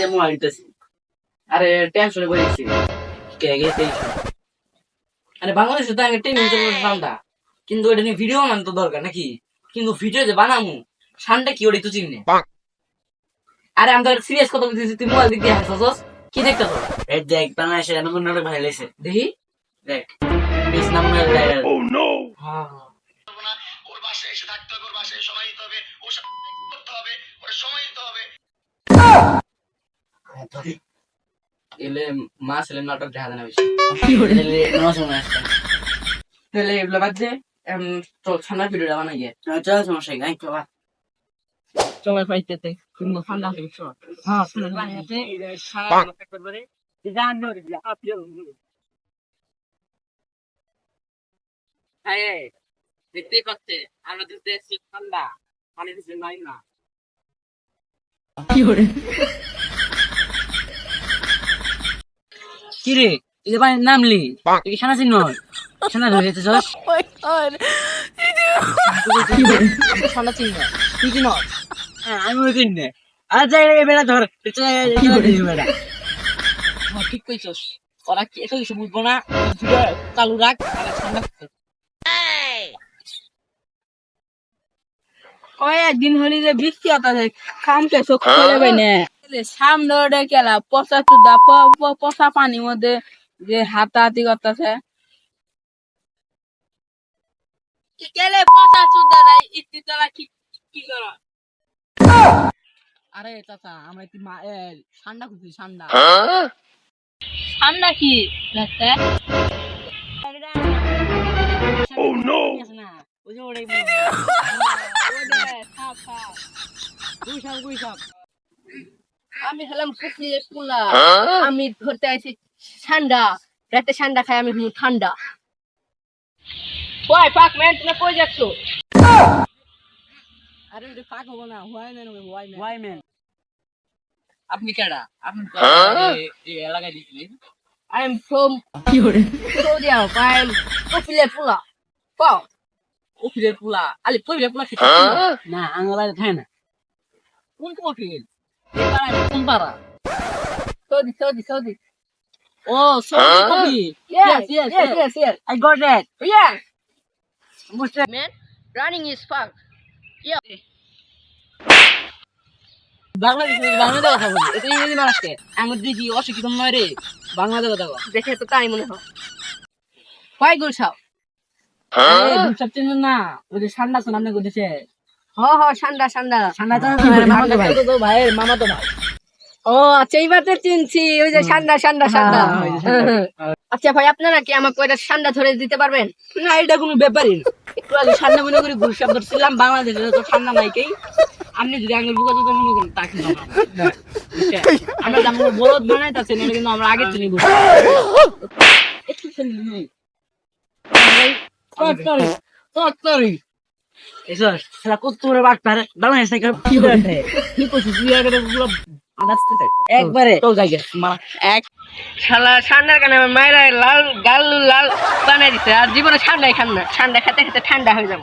যে মোবাইল দিতেছি। আরে টেনশনে পড়েছি কে গেছে আরে বাংলাদেশে তো আগে চলবে ঠান্ডা কিন্তু এটা নিয়ে ভিডিও বানানো তো দরকার নাকি? কিন্তু ভিডিও যে বানামু ঠান্ডা কি ওটাই তো চিনে আরে আমি তো সিরিয়াস কথা বলতেছি তুই মোবাইল দিক দিয়ে হাসছস কি দেখতেছ? এই দেখ বাংলাদেশের নতুন নাটক ভাই লেছে দেখি। দেখ বিশ নাম্বার হ্যাঁ। ওর বাসায় এসে থাকতে হবে ওর বাসায় সময় দিতে হবে ওর সাথে করতে হবে ওর সময় দিতে হবে। এলে মা ছেলে নাটক দেখা যায় না বেশি তাহলে এগুলো বাদ দে চল ঠান্ডা ভিডিওটা বানাই গিয়ে চল সমস্যা নাই চল চল পাইতে ঠান্ডা হয়ে দেখতেই পাচ্ছে আমরা তো ঠান্ডা পানি দিচ্ছে নাই না। কি রে যে বাড়ির নামলি তুই কি সানা চিহ্ন সানা ধরে যেতে চাস ঠান্ডা চিনি না তুই কি নয় হ্যাঁ আমি ওই কিনে আর যাই রে বেড়া ধর বেড়া। হ্যাঁ ঠিক কইছস ওরা কি এত কিছু বুঝব না? চালু রাখ একদিন হলি যে বৃষ্টি হতা যায় খামকে চোখ খুলে যাবে না। সামনে ওটা কেলা পচা চুদা পচা পানির মধ্যে যে হাতাহাতি করতেছে পচা চুদা ইতি কি কি কর আরে চাচা আমরা একটু মা ঠান্ডা খুঁজছি ঠান্ডা ঠান্ডা কি? দেখতে Oh no! ওই যে ওটাই গুইসাপ গুইসাপ আমি হলাম ফুসলিয়ে পুলা। আমি ধরতে আইছি ঠান্ডা রাতে ঠান্ডা খাই আমি হলাম ঠান্ডা। ওই পাক ম্যান তুমি কই যাচ্ছ? আরে ওটা ফাঁক হব না হোয়াই ম্যান হবে হোয়াই ম্যান। Why man. আপনি কেডা? আপনি তো এই- এলাকায় দিছিলেন। I am from Saudi Arabia. I am Kofile Pula. Wow. কফিলের পোলা। আরে কফিলের পোলা খেতে না। আঙ্গলা থাকে না। কোন পাড়ায় কোন পাড়া Saudi, Saudi, Saudi. O Saudi coffee Yes, yes, yes, yes, yes. I got that Yes. বুঝতে Man, running is fun. Yeah. বাংলাদেশে বাংলাদেশ কথা বলি এটা ইংরেজি মানুষকে আমি দেখি অশিক্ষিত নয় রে বাংলাদেশ কথা দেখে তো তাই মনে হয় Why good show? আরে দুসব চিন না যে ঠান্ডা শোনা আপনি করতেছে হ হ ঠান্ডা ঠান্ডা তো ভাই ভাইয়ের মামা তো ভাই। ও আচ্ছা এইবার তো চিনছি ওই যে ঠান্ডা ঠান্ডা ঠান্ডা হ্যাঁ, ওই যে ঠান্ডা। আচ্ছা ভাই আপনারা কি আমাকে ওইটা ঠান্ডা ধরে দিতে পারবেন? না এটা কোনো ব্যাপারই না। একটু আগে ঠান্ডা মনে করে ঘুরসাপ ধরছিলাম বাংলাদেশে তো ঠান্ডা নাই কেই। আপনি যদি আঙুল বুকা তো মনে করেন তা কিন্তু? আমরা যেমন বলদ কিন্তু আমরা আগে চিনি একটু তরকারি এসো সারা কত তোরে বাট পারে বাংলাদেশ থেকে কি করে কি করছিস? তুই আগে তো পুরো আনাচতে থাক। একবারে। তো যাই মা এক। শালা ঠান্ডার কারণে আমার মায়েরা লাল গাল লাল বানাই দিছে আর জীবনে ঠান্ডাই খান না। ঠান্ডা খেতে খেতে ঠান্ডা হয়ে যাব।